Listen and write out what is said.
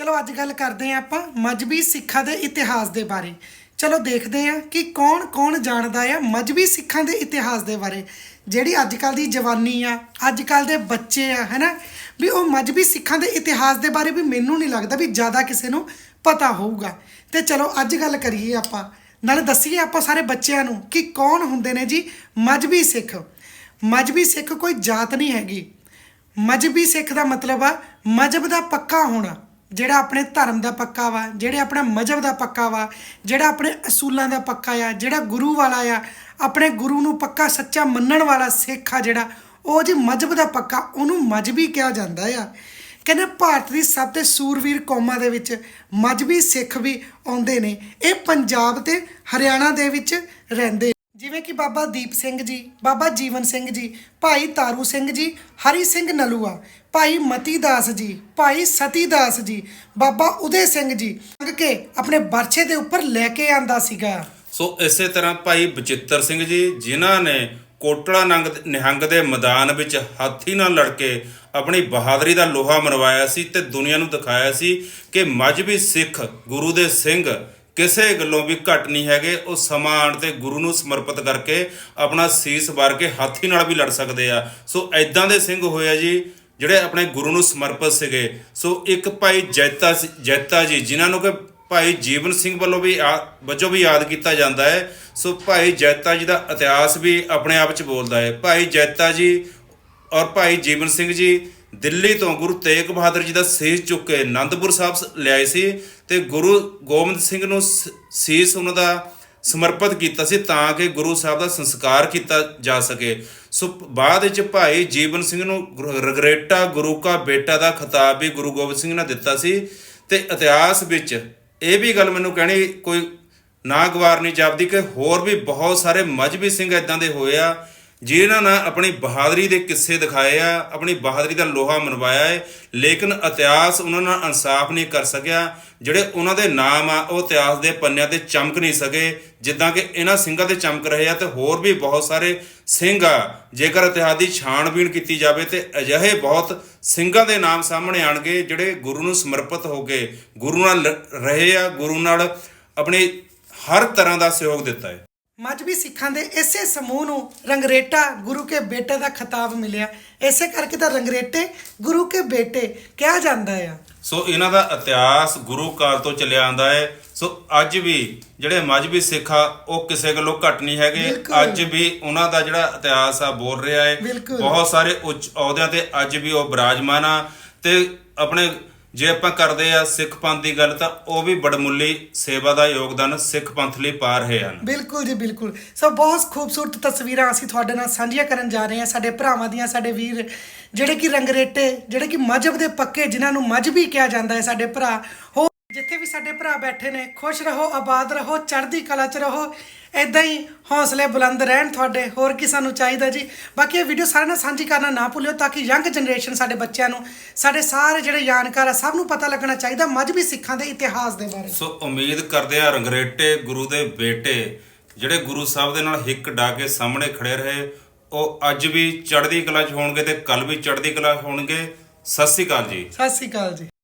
ਚਲੋ ਅੱਜ ਗੱਲ ਕਰਦੇ ਹਾਂ ਆਪਾਂ ਮਜਬੀ ਸਿੱਖਾਂ ਦੇ ਇਤਿਹਾਸ ਦੇ ਬਾਰੇ। ਚਲੋ ਦੇਖਦੇ ਹਾਂ ਕਿ ਕੌਣ ਕੌਣ ਜਾਣਦਾ ਆ ਮਜਬੀ ਸਿੱਖਾਂ ਦੇ ਇਤਿਹਾਸ ਦੇ ਬਾਰੇ। ਜਿਹੜੀ ਅੱਜ ਕੱਲ ਦੀ ਜਵਾਨੀ ਆ ਅੱਜ ਕੱਲ ਦੇ ਬੱਚੇ ਆ, ਹੈਨਾ? ਵੀ ਉਹ ਮਜਬੀ ਸਿੱਖਾਂ ਦੇ ਇਤਿਹਾਸ ਦੇ ਬਾਰੇ ਵੀ ਮੈਨੂੰ ਨਹੀਂ ਲੱਗਦਾ ਵੀ ਜ਼ਿਆਦਾ ਕਿਸੇ ਨੂੰ ਪਤਾ ਹੋਊਗਾ। ਤੇ ਚਲੋ ਅੱਜ ਗੱਲ ਕਰੀਏ ਆਪਾਂ। ਨਾਲੇ ਦੱਸੀਏ ਆਪਾਂ ਸਾਰੇ ਬੱਚਿਆਂ ਨੂੰ ਕਿ ਕੌਣ ਹੁੰਦੇ ਨੇ ਜੀ ਮਜਬੀ ਸਿੱਖ। ਮਜਬੀ ਸਿੱਖ ਕੋਈ ਜਾਤ ਨਹੀਂ ਹੈਗੀ। ਮਜਬੀ ਸਿੱਖ ਦਾ ਮਤਲਬ ਆ ਮਜਬ ਦਾ ਪੱਕਾ ਹੋਣਾ। ਜਿਹੜਾ ਆਪਣੇ ਧਰਮ ਦਾ ਪੱਕਾ ਵਾ, ਜਿਹੜੇ ਆਪਣਾ ਮਜਬ ਦਾ ਪੱਕਾ ਵਾ, ਜਿਹੜਾ ਆਪਣੇ ਅਸੂਲਾਂ ਦਾ ਪੱਕਾ ਆ, ਜਿਹੜਾ ਗੁਰੂ ਵਾਲਾ ਆ, ਆਪਣੇ ਗੁਰੂ ਨੂੰ ਪੱਕਾ ਸੱਚਾ ਮੰਨਣ ਵਾਲਾ ਸਿੱਖ ਆ ਜਿਹੜਾ, ਉਹ ਜੀ ਮਜਬ ਦਾ ਪੱਕਾ, ਉਹਨੂੰ ਮਜਬੀ ਕਿਹਾ ਜਾਂਦਾ ਆ। ਕਹਿੰਦੇ ਭਾਰਤ ਦੀ ਸਭ ਤੋਂ ਸੂਰਵੀਰ ਕੌਮਾਂ ਦੇ ਵਿੱਚ ਮਜਬੀ ਸਿੱਖ ਵੀ ਆਉਂਦੇ ਨੇ, ਇਹ ਪੰਜਾਬ ਤੇ ਹਰਿਆਣਾ ਦੇ ਵਿੱਚ ਰਹਿੰਦੇ ਜਿਵੇਂ ਕਿ ਬਾਬਾ ਦੀਪ ਸਿੰਘ ਜੀ, ਬਾਬਾ ਜੀਵਨ ਸਿੰਘ ਜੀ, ਭਾਈ ਤਾਰੂ ਸਿੰਘ ਜੀ, ਹਰੀ ਸਿੰਘ ਨਲੂਆ, ਭਾਈ ਮਤੀ ਦਾਸ ਜੀ, ਭਾਈ ਸਤੀ ਦਾਸ ਜੀ, ਬਾਬਾ ਉਦੇ ਸਿੰਘ ਜੀ ਮੰਗ ਕੇ ਆਪਣੇ ਬਰਛੇ ਦੇ ਉੱਪਰ ਲੈ ਕੇ ਆਂਦਾ ਸੀਗਾ। ਸੋ ਇਸੇ ਤਰ੍ਹਾਂ ਭਾਈ ਬਚਿੱਤਰ ਸਿੰਘ ਜੀ, ਜਿਨ੍ਹਾਂ ਨੇ ਕੋਟਲਾ ਨੰਗ ਨਿਹੰਗ ਦੇ ਮੈਦਾਨ ਵਿੱਚ ਹਾਥੀ ਨਾਲ ਲੜ ਕੇ ਆਪਣੀ ਬਹਾਦਰੀ ਦਾ ਲੋਹਾ ਮਰਵਾਇਆ ਸੀ ਤੇ ਦੁਨੀਆ ਨੂੰ ਦਿਖਾਇਆ ਸੀ ਕਿ ਮਜਬੀ ਸਿੱਖ ਗੁਰੂ ਦੇ ਸਿੰਘ ਕਿਸੇ ਗੱਲੋਂ ਵੀ ਘੱਟ ਨਹੀਂ ਹੈਗੇ, ਉਹ ਸਮਾਂ ਆਉਣ ਤੇ ਗੁਰੂ ਨੂੰ ਸਮਰਪਿਤ ਕਰਕੇ ਆਪਣਾ ਸੀਸ ਵਾਰ ਕੇ ਹਾਥੀ ਨਾਲ ਵੀ ਲੜ ਸਕਦੇ ਆ। ਸੋ ਐਦਾਂ ਦੇ ਸਿੰਘ ਹੋਏ ਆ ਜੀ, ਜਿਹੜੇ ਆਪਣੇ ਗੁਰੂ ਨੂੰ ਸਮਰਪਿਤ ਸੀਗੇ। ਸੋ ਇੱਕ ਭਾਈ ਜੈਤਾ ਸੀ- ਜੈਤਾ ਜੀ, ਜਿਨ੍ਹਾਂ ਨੂੰ ਕਿ ਭਾਈ ਜੀਵਨ ਸਿੰਘ ਵੱਲੋਂ ਵੀ ਆ- ਵਜੋਂ ਵੀ ਯਾਦ ਕੀਤਾ ਜਾਂਦਾ ਹੈ। ਸੋ ਭਾਈ ਜੈਤਾ ਜੀ ਦਾ ਇਤਿਹਾਸ ਵੀ ਆਪਣੇ ਆਪ ਚ ਬੋਲਦਾ ਹੈ। ਭਾਈ ਜੈਤਾ ਜੀ ਔਰ ਭਾਈ ਜੀਵਨ ਸਿੰਘ ਜੀ ਦਿੱਲੀ ਤੋਂ ਗੁਰੂ ਤੇਗ ਬਹਾਦਰ ਜੀ ਦਾ ਸੀਸ ਚੁੱਕ ਕੇ ਆਨੰਦਪੁਰ ਸਾਹਿਬ ਸ- ਲਿਆਏ ਸੀ ਤੇ ਗੁਰੂ ਗੋਬਿੰਦ ਸਿੰਘ ਨੂੰ ਸ- ਸੀਸ ਉਹਨਾਂ ਦਾ ਸਮਰਪਿਤ ਕੀਤਾ ਸੀ ਤਾਂ ਕਿ ਗੁਰੂ ਸਾਹਿਬ ਦਾ ਸੰਸਕਾਰ ਕੀਤਾ ਜਾ ਸਕੇ। ਸੋ ਬਾਅਦ ਵਿੱਚ ਭਾਈ ਜੀਵਨ ਸਿੰਘ ਨੂੰ ਗੁਰ- ਰਗਰੇਟਾ ਗੁਰੂ ਕਾ ਬੇਟਾ ਦਾ ਖਿਤਾਬ ਵੀ ਗੁਰੂ ਗੋਬਿੰਦ ਸਿੰਘ ਨੇ ਦਿੱਤਾ ਸੀ ਤੇ ਇਤਿਹਾਸ ਵਿੱਚ ਇਹ ਵੀ ਗੱਲ ਮੈਨੂੰ ਕਹਿਣੀ ਕੋਈ ਨਾ ਗਵਾਰ ਨਹੀਂ ਜਾਪਦੀ ਕਿ ਹੋਰ ਵੀ ਬਹੁਤ ਸਾਰੇ ਮਜਬੀ ਸਿੰਘ ਇਦਾਂ ਦੇ ਹੋਏ ਆ। ਜਿਨ੍ਹਾਂ ਨੇ ਆਪਣੀ ਬਹਾਦਰੀ ਦੇ ਕਿੱਸੇ ਦਿਖਾਏ ਆ, ਆਪਣੀ ਬਹਾਦਰੀ ਦਾ ਲੋਹਾ ਮਨਵਾਇਆ ਹੈ ਲੇਕਿਨ ਇਤਿਹਾਸ ਉਹਨਾਂ ਨਾਲ ਇਨਸਾਫ ਨਹੀਂ ਕਰ ਸਕਿਆ। ਜਿਹੜੇ ਉਹਨਾਂ ਦੇ ਨਾਮ ਆ, ਉਹ ਇਤਿਹਾਸ ਦੇ ਪੰਨਿਆਂ ਤੇ ਚਮਕ ਨਹੀਂ ਸਕੇ। ਜਿੱਦਾਂ ਕਿ ਇਹਨਾਂ ਸਿੰਘਾਂ ਤੇ ਚਮਕ ਰਹੇ ਆ ਤੇ ਹੋਰ ਵੀ ਬਹੁਤ ਸਾਰੇ ਸਿੰਘ ਆ, ਜੇਕਰ ਇਤਿਹਾਸ ਦੀ ਛਾਣਬੀਣ ਕੀਤੀ ਜਾਵੇ ਤੇ ਅਜਿਹੇ ਬਹੁਤ ਸਿੰਘਾਂ ਦੇ ਨਾਮ ਸਾਹਮਣੇ ਆਣਗੇ, ਜਿਹੜੇ ਗੁਰੂ ਨੂੰ ਸਮਰਪਿਤ ਹੋ ਕੇ, ਗੁਰੂ ਨਾਲ ਲ- ਰਹੇ ਆ, ਗੁਰੂ ਨਾਲ ਆਪਣੀ ਹਰ ਤਰ੍ਹਾਂ ਦਾ ਸਹਿਯੋਗ ਦਿੱਤਾ ਹੈ ਮਜਬੀ ਸਿੱਖਾਂ ਦੇ ਇਸੇ ਸਮੂਹ ਨੂੰ ਰੰਗਰੇਟਾ ਗੁਰੂ ਕੇ ਬੇਟੇ ਦਾ ਖਿਤਾਬ ਮਿਲਿਆ। ਇਸੇ ਕਰਕੇ ਤਾਂ ਰੰਗਰੇਟੇ ਗੁਰੂ ਕੇ ਬੇਟੇ ਕਿਹਾ ਜਾਂਦਾ ਆ। ਸੋ ਇਹਨਾਂ ਦਾ ਇਤਿਹਾਸ ਗੁਰੂ ਕਾਲ ਤੋਂ ਚੱਲਿਆ ਆਂਦਾ ਹੈ। ਸੋ ਅੱਜ ਵੀ ਜਿਹੜੇ ਮਜਬੀ ਸਿੱਖ ਆ ਉਹ ਕਿਸੇ ਗੱਲੋਂ ਘੱਟ ਨਹੀਂ ਹੈਗੇ। ਅੱਜ ਵੀ ਉਹਨਾਂ ਦਾ ਜਿਹੜਾ ਇਤਿਹਾਸ ਆ ਬੋਲ ਰਿਹਾ ਹੈ। ਬਹੁਤ ਸਾਰੇ ਉੱਚ ਅਹੁਦਿਆਂ ਤੇ ਅੱਜ ਵੀ ਉਹ ਬਿਰਾਜਮਾਨ ਆ ਤੇ ਆਪਣੇ ਜੇ ਆਪਾਂ ਕਰਦੇ ਆ ਸਿੱਖ ਪੰਥ ਦੀ ਗੱਲ ਤਾਂ ਉਹ ਵੀ ਬੜਮੁੱਲੀ ਸੇਵਾ ਦਾ ਯੋਗਦਾਨ ਸਿੱਖ ਪੰਥ ਲਈ ਪਾ ਰਹੇ ਹਨ। ਬਿਲਕੁਲ ਜੀ, ਬਿਲਕੁਲ। ਸੋ ਬਹੁਤ ਖੂਬਸੂਰਤ ਤਸਵੀਰਾਂ ਅਸੀਂ ਤੁਹਾਡੇ ਨਾਲ ਸਾਂਝੀਆਂ ਕਰਨ ਜਾ ਰਹੇ ਹਾਂ, ਸਾਡੇ ਭਰਾਵਾਂ ਦੀਆਂ, ਸਾਡੇ ਵੀਰ। ਜਿਹੜੇ ਕਿ ਰੰਗਰੇਟੇ, ਜਿਹੜੇ ਕਿ ਮਜਬ ਦੇ ਪੱਕੇ, ਜਿਨ੍ਹਾਂ ਨੂੰ ਮਜਬੀ ਕਿਹਾ ਜਾਂਦਾ ਹੈ, ਸਾਡੇ ਭਰਾ। ਹੋ ਸਾਡੇ ਭਰਾ ਬੈਠੇ ਨੇ। ਖੁਸ਼ ਰਹੋ ਆਬਾਦ ਰਹੋ ਚੜ੍ਹਦੀ ਕਲਾ 'ਚ ਰਹੋ। ਐਦਾਂ ਹੀ ਹੌਸਲੇ ਬੁਲੰਦ ਰਹਿਣ ਤੁਹਾਡੇ। ਹੋਰ ਕੀ ਸਾਨੂੰ ਚਾਹੀਦਾ ਜੀ? ਬਾਕੀ ਇਹ ਵੀਡੀਓ ਸਾਰਿਆਂ ਨਾਲ ਸਾਂਝੀ ਕਰਨਾ ਨਾ ਭੁੱਲਿਓ ਤਾਂ ਕਿ ਯੰਗ ਜਨਰੇਸ਼ਨ ਸਾਡੇ ਬੱਚਿਆਂ ਨੂੰ ਸਾਡੇ ਸਾਰੇ ਜਿਹੜੇ ਜਾਣਕਾਰ ਆ ਸਭ ਨੂੰ ਪਤਾ ਲੱਗਣਾ ਚਾਹੀਦਾ ਮਜਬੀ ਸਿੱਖਾਂ ਦੇ ਇਤਿਹਾਸ ਦੇ ਬਾਰੇ। ਸੋ ਉਮੀਦ ਕਰਦੇ ਆ ਰੰਗਰੇਟੇ ਗੁਰੂ ਦੇ ਬੇਟੇ ਜਿਹੜੇ ਗੁਰੂ ਸਾਹਿਬ ਦੇ ਨਾਲ ਹਿੱਕ ਡਾ ਕੇ ਸਾਹਮਣੇ ਖੜੇ ਰਹੇ। ਉਹ ਅੱਜ ਵੀ ਚੜ੍ਹਦੀ ਕਲਾ 'ਚ ਹੋਣਗੇ ਤੇ ਕੱਲ ਵੀ ਚੜ੍ਹਦੀ ਕਲਾ ਹੋਣਗੇ। ਸਤਿ ਸ੍ਰੀ ਅਕਾਲ ਜੀ। ਸਤਿ ਸ਼੍ਰੀ ਅਕਾਲ ਜੀ।